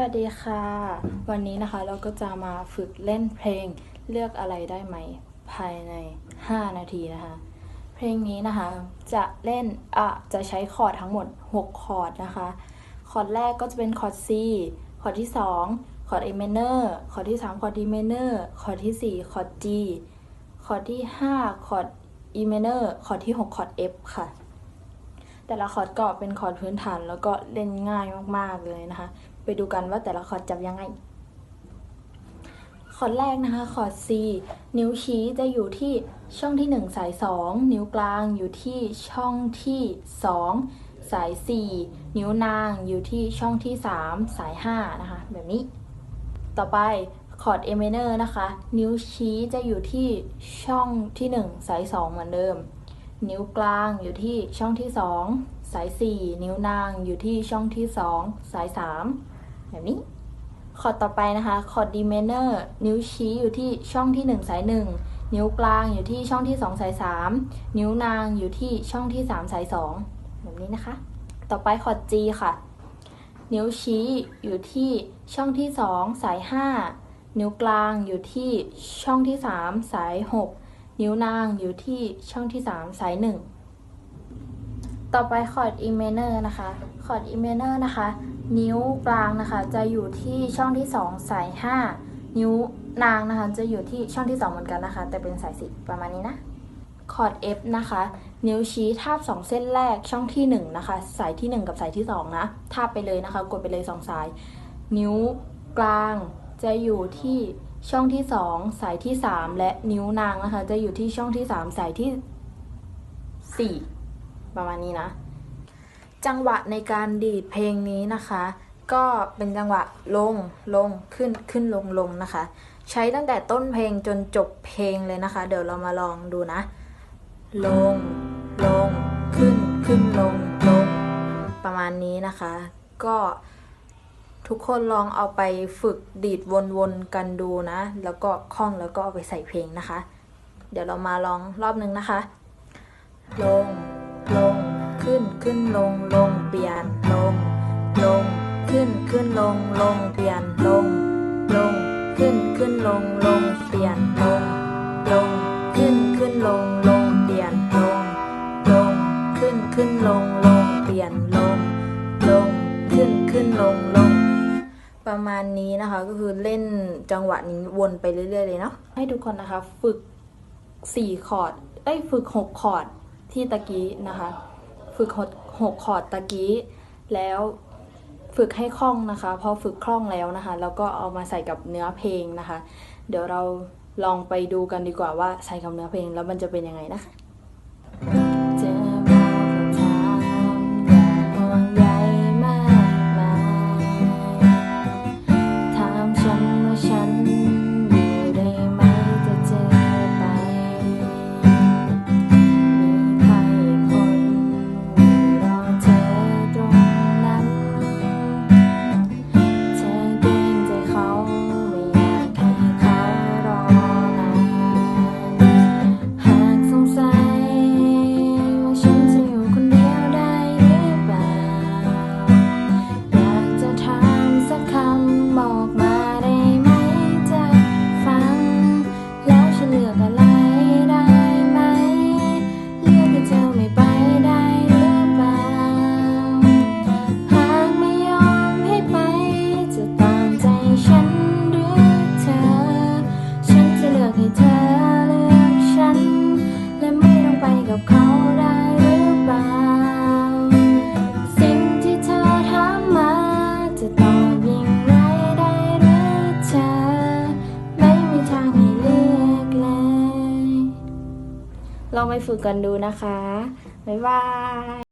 วัสดีค่ะ วันนี้นะคะเราก็จะมาฝึกเล่นเพลงเลือกอะไรได้ไหม ภายใน 5 นาทีนะคะ เพลงนี้นะคะจะเล่นอะจะใช้คอร์ดทั้งหมด 6 คอร์ดนะคะ คอร์ดแรกก็จะเป็นคอร์ด C คอร์ดที่ 2 คอร์ด A minor คอร์ดที่ 3 คอร์ด D minor คอร์ดที่ 4 คอร์ด G คอร์ดที่ 5 คอร์ด E minor คอร์ดที่ 6 คอร์ด F ค่ะ แต่ละคอร์ดก็เป็นคอร์ดพื้นฐานแล้วก็เล่นง่ายมากๆเลยนะคะ ไปดูกันว่าแต่ละคอร์ดจับยังไง คอร์ดแรกนะคะ คอร์ด C นิ้วชี้จะอยู่ที่ช่องที่ 1 สาย 2 นิ้วกลางอยู่ที่ช่องที่ 2 สาย 4 นิ้วนางอยู่ที่ช่องที่ 3 สาย 5 นะคะ แบบนี้ ต่อไปคอร์ด A minor นะคะ นิ้วชี้จะอยู่ที่ช่องที่ 1 สาย 2 เหมือนเดิม นิ้วกลางอยู่ที่ช่องที่ 2 สาย 4 นิ้วนางอยู่ที่ช่องที่ 2 สาย 3 แบบนี้คอร์ดต่อไปนะคะคอร์ด D minor นิ้วชี้อยู่ที่ช่องที่ 1 สาย 1 นิ้วกลางอยู่ที่ช่องที่ 2 สาย 3 นิ้วนางอยู่ที่ช่องที่ 3 สาย 2 แบบนี้นะคะ ต่อไปคอร์ด G ค่ะ นิ้วชี้อยู่ที่ช่องที่ 2 สาย 5 นิ้วกลางอยู่ที่ช่องที่ 3 สาย 6 นิ้วนางอยู่ที่ช่องที่ 3 สาย 1 ต่อไปคอร์ด E minor นะคะคอร์ด E minor นะคะ นิ้วกลางนะคะจะอยู่ที่ช่องที่ 2 สาย 5 นิ้วนางนะคะจะอยู่ที่ช่องที่ 2 เหมือนกันนะคะ แต่เป็นสาย10ประมาณนี้นะคอร์ด F นะคะ นิ้วชี้ทาบ 2 เส้นแรกช่องที่ 1 นะคะ สายที่ 1 กับสายที่ 2 นะทาบไปเลยนะคะ กดไปเลย 2 สาย นิ้วกลางจะอยู่ที่ ช่องที่ 2 สายที่ 3 และนิ้วนางนะคะ จะอยู่ที่ช่องที่ 3 สายที่ 4 ประมาณนี้นะ จังหวะในการดีดเพลงนี้นะคะ ก็เป็นจังหวะลงลงขึ้นขึ้นลงลงนะคะ ใช้ตั้งแต่ต้นเพลงจนจบเพลงเลยนะคะ เดี๋ยวเรามาลองดูนะ ลงลงขึ้นขึ้นลงลงประมาณนี้นะคะ ก็ ทุกคนลองเอาไปฝึกดีดวนๆกันดูนะ แล้วก็คล่องแล้วก็เอาไปใส่เพลงนะคะ เดี๋ยวเรามาลองรอบนึงนะคะ ลง ลง ขึ้น ขึ้น ลง ลง เปลี่ยน ลง ลง ขึ้น ขึ้น ลง ลง เปลี่ยน ลง ลง ขึ้น ขึ้น ลง ลง เปลี่ยน ลง ลง ขึ้น ขึ้น ลง ประมาณนี้นะคะ ก็คือเล่นจังหวะนี้วนไปเรื่อย ๆ เลยเนาะให้ทุกคนนะคะฝึกสี่คอร์ดเอ้ยฝึกหกคอร์ดที่ตะกี้นะคะ ฝึกหกคอร์ดตะกี้แล้วฝึกให้คล่องนะคะ พอฝึกคล่องแล้วนะคะ แล้วก็เอามาใส่กับเนื้อเพลงนะคะ เดี๋ยวเราลองไปดูกันดีกว่าว่าใส่กับเนื้อเพลงแล้วมันจะเป็นยังไงนะคะ ฉันหรือเธอ ฉันจะเลือกให้เธอเลือกฉัน และไม่ต้องไปกับเขาได้หรือเปล่า สิ่งที่เธอถามมา จะตอบอย่างไรได้หรือเธอ ไม่มีทางให้เลือกเลย ลองไปฝึกกันดูนะคะ บ๊ายบาย